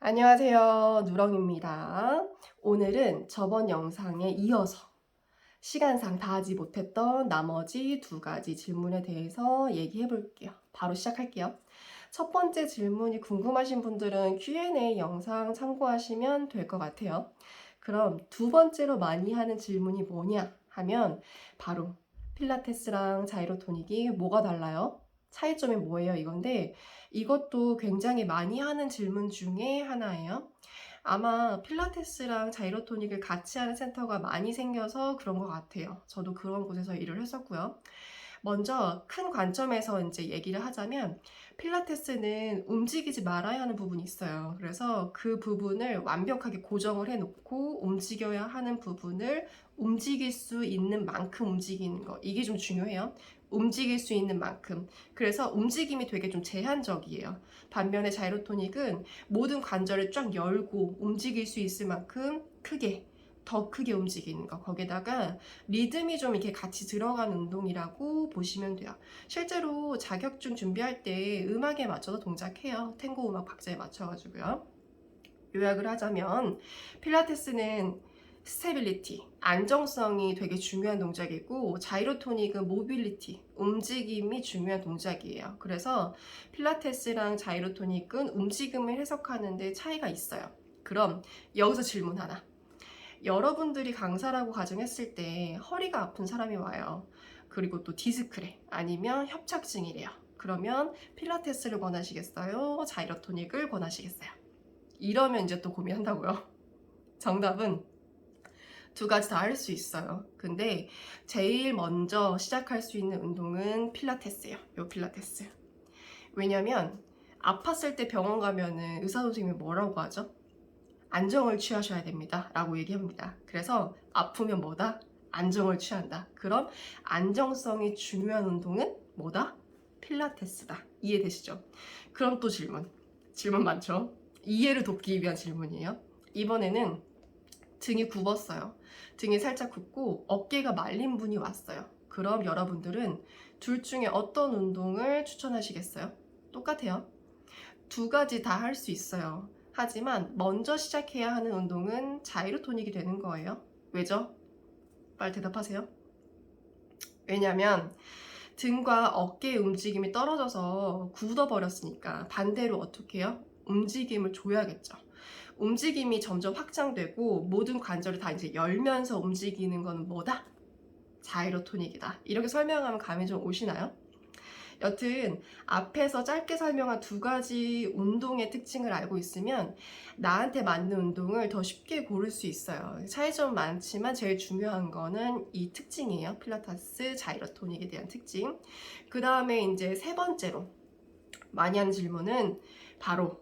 안녕하세요. 누렁입니다. 오늘은 저번 영상에 이어서 시간상 다 하지 못했던 나머지 두 가지 질문에 대해서 얘기해 볼게요. 바로 시작할게요. 첫 번째 질문이 궁금하신 분들은 Q&A 영상 참고하시면 될 것 같아요. 그럼 두 번째로 많이 하는 질문이 뭐냐 하면 바로 필라테스랑 자이로토닉이 뭐가 달라요? 차이점이 뭐예요? 이건데 이것도 굉장히 많이 하는 질문 중에 하나예요. 아마 필라테스랑 자이로토닉을 같이 하는 센터가 많이 생겨서 그런 것 같아요. 저도 그런 곳에서 일을 했었고요. 먼저 큰 관점에서 이제 얘기를 하자면 필라테스는 움직이지 말아야 하는 부분이 있어요. 그래서 그 부분을 완벽하게 고정을 해놓고 움직여야 하는 부분을 움직일 수 있는 만큼 움직이는 거. 이게 좀 중요해요. 움직일 수 있는 만큼. 그래서 움직임이 되게 좀 제한적이에요. 반면에 자이로토닉은 모든 관절을 쫙 열고 움직일 수 있을 만큼 크게 더 크게 움직이는 거. 거기다가 리듬이 좀 이렇게 같이 들어간 운동이라고 보시면 돼요. 실제로 자격증 준비할 때 음악에 맞춰서 동작해요. 탱고 음악 박자에 맞춰가지고요. 요약을 하자면 필라테스는 스테빌리티, 안정성이 되게 중요한 동작이고 자이로토닉은 모빌리티, 움직임이 중요한 동작이에요. 그래서 필라테스랑 자이로토닉은 움직임을 해석하는 데 차이가 있어요. 그럼 여기서 질문 하나. 여러분들이 강사라고 가정했을 때 허리가 아픈 사람이 와요. 그리고 또 디스크래 아니면 협착증이래요. 그러면 필라테스를 권하시겠어요? 자이로토닉을 권하시겠어요? 이러면 이제 또 고민한다고요. 정답은 두 가지 다 할 수 있어요. 근데 제일 먼저 시작할 수 있는 운동은 필라테스예요. 요 필라테스. 왜냐면 아팠을 때 병원 가면은 의사 선생님이 뭐라고 하죠? 안정을 취하셔야 됩니다. 라고 얘기합니다. 그래서 아프면 뭐다? 안정을 취한다. 그럼 안정성이 중요한 운동은 뭐다? 필라테스다. 이해되시죠? 그럼 또 질문. 질문 많죠? 이해를 돕기 위한 질문이에요. 이번에는 등이 굽었어요. 등이 살짝 굽고 어깨가 말린 분이 왔어요. 그럼 여러분들은 둘 중에 어떤 운동을 추천하시겠어요? 똑같아요. 두 가지 다 할 수 있어요. 하지만 먼저 시작해야 하는 운동은 자이로토닉이 되는 거예요. 왜죠? 빨리 대답하세요. 왜냐면 등과 어깨 움직임이 떨어져서 굳어버렸으니까 반대로 어떻게 해요? 움직임을 줘야겠죠. 움직임이 점점 확장되고 모든 관절을 다 이제 열면서 움직이는 거는 뭐다? 자이로토닉이다. 이렇게 설명하면 감이 좀 오시나요? 여튼 앞에서 짧게 설명한 두 가지 운동의 특징을 알고 있으면 나한테 맞는 운동을 더 쉽게 고를 수 있어요. 차이점 많지만 제일 중요한 거는 이 특징이에요. 필라테스, 자이로토닉에 대한 특징. 그 다음에 이제 세 번째로 많이 하는 질문은 바로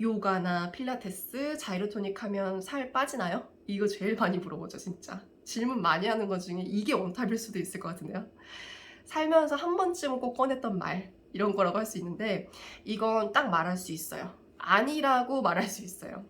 요가나 필라테스, 자이로토닉 하면 살 빠지나요? 이거 제일 많이 물어보죠, 진짜. 질문 많이 하는 것 중에 이게 원탑일 수도 있을 것 같은데요. 살면서 한 번쯤은 꼭 꺼냈던 말 이런 거라고 할 수 있는데 이건 딱 말할 수 있어요. 아니라고 말할 수 있어요.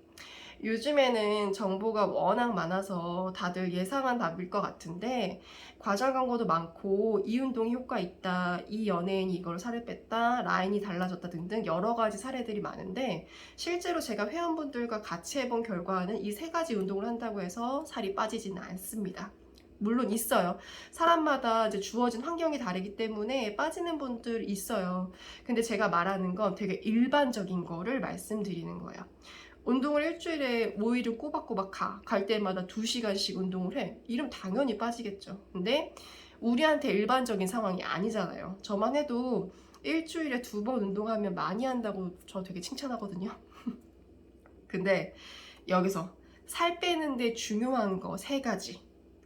요즘에는 정보가 워낙 많아서 다들 예상한 답일 것 같은데 과장 광고도 많고 이 운동이 효과 있다, 이 연예인이 이걸 살을 뺐다, 라인이 달라졌다 등등 여러 가지 사례들이 많은데 실제로 제가 회원분들과 같이 해본 결과는 이 세 가지 운동을 한다고 해서 살이 빠지지는 않습니다. 물론 있어요. 사람마다 이제 주어진 환경이 다르기 때문에 빠지는 분들 있어요. 근데 제가 말하는 건 되게 일반적인 거를 말씀드리는 거예요. 운동을 일주일에 5일을 꼬박꼬박 가. 갈 때마다 2시간씩 운동을 해. 이러면 당연히 빠지겠죠. 근데 우리한테 일반적인 상황이 아니잖아요. 저만 해도 일주일에 두 번 운동하면 많이 한다고 저 되게 칭찬하거든요. 근데 여기서 살 빼는데 중요한 거 세 가지.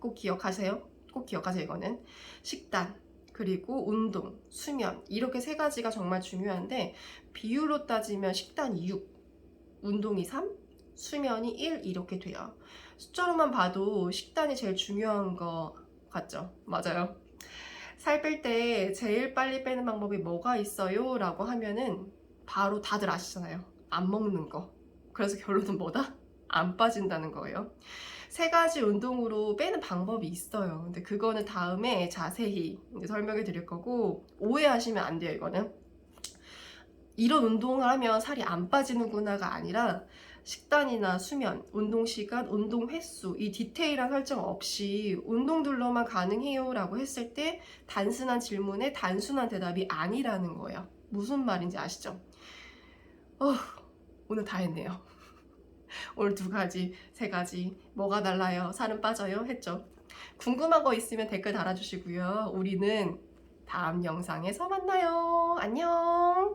꼭 기억하세요. 꼭 기억하세요, 이거는. 식단, 그리고 운동, 수면. 이렇게 세 가지가 정말 중요한데, 비율로 따지면 식단이 6, 운동이 3, 수면이 1 이렇게 돼요. 숫자로만 봐도 식단이 제일 중요한 거 같죠? 맞아요. 살 뺄 때 제일 빨리 빼는 방법이 뭐가 있어요? 라고 하면은 바로 다들 아시잖아요. 안 먹는 거. 그래서 결론은 뭐다? 안 빠진다는 거예요. 세 가지 운동으로 빼는 방법이 있어요. 근데 그거는 다음에 자세히 설명해 드릴 거고 오해하시면 안 돼요, 이거는. 이런 운동을 하면 살이 안 빠지는구나가 아니라 식단이나 수면, 운동 시간, 운동 횟수 이 디테일한 설정 없이 운동들로만 가능해요라고 했을 때 단순한 질문에 단순한 대답이 아니라는 거예요. 무슨 말인지 아시죠? 어, 오늘 다 했네요. 오늘 두 가지, 세 가지 뭐가 달라요? 살은 빠져요? 했죠. 궁금한 거 있으면 댓글 달아주시고요. 우리는 다음 영상에서 만나요. 안녕.